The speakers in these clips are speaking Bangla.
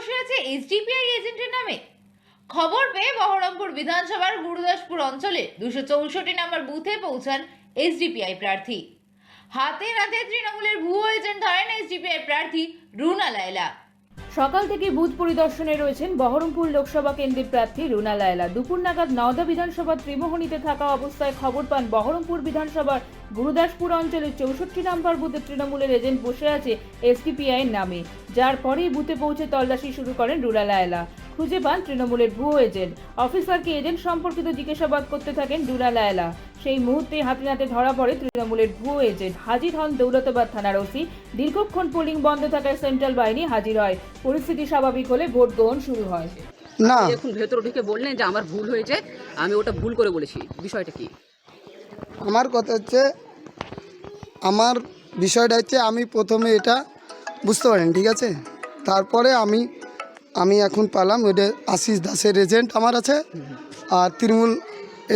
বসে আছে এসডিপিআই এজেন্টের নামে। খবর পেয়ে বহরমপুর বিধানসভার গুরুদাসপুর অঞ্চলে দুশো চৌষট্টি নম্বর বুথে পৌঁছান এসডিপিআই প্রার্থী। হাতে নাতে তৃণমূলের ভুয়ো এজেন্ট ধরেন এসডিপিআই প্রার্থী রুনা লায়লা। সকাল থেকে বুথ পরিদর্শনে রয়েছেন বহরমপুর লোকসভা কেন্দ্রের প্রার্থী রুনা লায়লা। দুপুর নাগাদ নওদা বিধানসভার ত্রিমোহনীতে থাকা অবস্থায় খবর পান বহরমপুর বিধানসভার গুরুদাসপুর অঞ্চলের চৌষট্টি নম্বর বুথে তৃণমূলের এজেন্ট বসে আছে এসটিপিআইয়ের নামে। যার পরেই বুথে পৌঁছে তল্লাশি শুরু করেন রুনা লায়লা। খুঁজে পান তৃণমূলের ভুয়ো এজেন্ট। অফিসারকে এজেন্ট সম্পর্কিত জিজ্ঞাসাবাদ করতে থাকেন রুনা লায়লা। সেই মুহূর্তে হাতে ধরা পড়ে তৃণমূলের ভুয়ো এজেন্ট। হাজির হন দৌলতাবাদ থানার ওসি। দীর্ঘক্ষণ পোলিং বন্ধ থাকায় সেন্ট্রাল বাহিনী হাজির হয়। পরিস্থিতি স্বাভাবিক হলে ভোট গ্রহণ শুরু হয়। না। এখন ভেতরে ঢুকে বললেন যে আমার ভুল হয়েছে আমি ওটা ভুল করে বলেছি। বিষয়টা কি? আমার কথা হচ্ছে আমার বিষয়টা হচ্ছে আমি প্রথমে এটা বুঝতে পারেন ঠিক আছে? তারপরে আমি আমি এখন পালাম ওইটা আশিস দাসের এজেন্ট আমার আছে আর তৃণমূল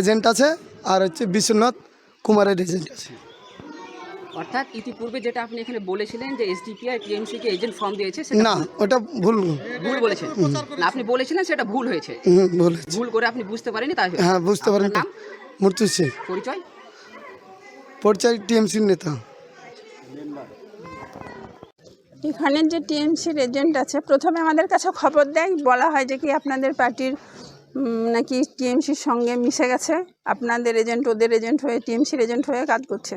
এজেন্ট আছে আর হচ্ছে বিশ্বনাথ কুমারের এজেন্ট আছে। অর্থাৎ ইতিপূর্বে যেটা আপনি এখানে বলেছিলেন যে এসডিপিআই টিএমসি কে এজেন্ট ফর্ম দিয়েছে না ওটা ভুল। ভুল বলেছেন। না আপনি বলেছিলেন সেটা ভুল হয়েছে। বলেছি ভুল করে আপনি বুঝতে পারেনি তাই হ্যাঁ বুঝতে পারেন মূর্তি সিং। পরিচয়? পরিচয় টিএমসির নেতা। এখানের যে টিএমসির এজেন্ট আছে, প্রথমে আমাদের কাছে খবর দেয়, বলা হয় যে কি আপনাদের পার্টির নাকি টিএমসির সঙ্গে মিশে গেছে। আপনাদের এজেন্ট ওদের এজেন্ট হয়ে টিএমসির এজেন্ট হয়ে কাজ করছে।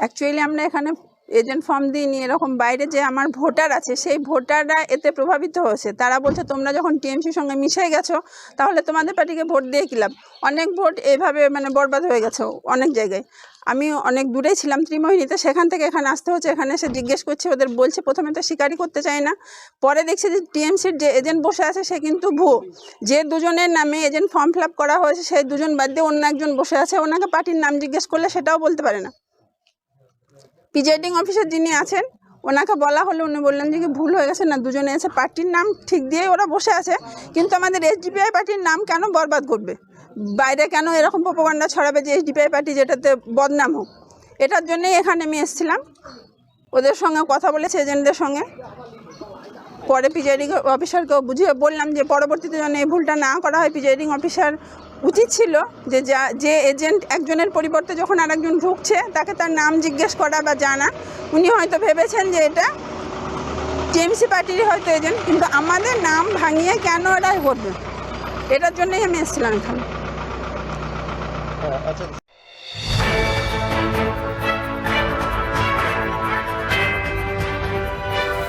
অ্যাকচুয়ালি আমরা এখানে এজেন্ট ফর্ম দিইনি এরকম বাইরে যে আমার ভোটার আছে, সেই ভোটাররা এতে প্রভাবিত হয়েছে। তারা বলছে, তোমরা যখন টিএমসির সঙ্গে মিশে গেছো, তাহলে তোমাদের পার্টিকে ভোট দিয়ে কিলাম অনেক ভোট এইভাবে মানে বরবাদ হয়ে গেছে অনেক জায়গায়। আমি অনেক দূরেই ছিলাম ত্রিমোহিনীতে, সেখান থেকে এখানে আসতে হচ্ছে, এখানে এসে জিজ্ঞেস করছে, ওদের বলছে, প্রথমে তো স্বীকারই করতে চায় না। পরে দেখছি যে টিএমসির যে এজেন্ট বসে আছে, সে কিন্তু ভুয়ো। যে দুজনের নামে এজেন্ট ফর্ম ফিল করা হয়েছে, সেই দুজন বাদ দিয়ে অন্য একজন বসে আছে, ওনাকে পার্টির নাম জিজ্ঞেস করলে সেটাও বলতে পারে না। প্রিজাইডিং অফিসার যিনি আছেন, ওনাকে বলা হলে, উনি বললেন যে ভুল হয়ে গেছে না, দুজনে এসে পার্টির নাম ঠিক দিয়ে ওরা বসে আছে, কিন্তু আমাদের এসডিপিআই পার্টির নাম কেন বরবাদ করবে? বাইরে কেন এরকম প্রপাগান্ডা ছড়াবে যে এসডিপিআই পার্টি যেটাতে বদনাম হোক? এটার জন্যই এখানে আমি এসেছিলাম। ওদের সঙ্গে কথা বলেছে এজেন্টদের সঙ্গে। পরে প্রিজাইডিং অফিসারকেও বুঝিয়ে বললাম যে পরবর্তীতে যেন এই ভুলটা না করা হয় প্রিজাইডিং অফিসার উচিত ছিল যে যা, যে এজেন্ট একজনের পরিবর্তে যখন আরেকজন ঢুকছে তাকে তার নাম জিজ্ঞেস করা বা জানা, উনি হয়তো ভেবেছেন যে এটা টিএমসি পার্টিরই হয়তো এজেন্ট কিন্তু আমাদের নাম ভাঙিয়ে কেন এটা করবে এটার জন্যই আমি এসেছিলাম এখানে।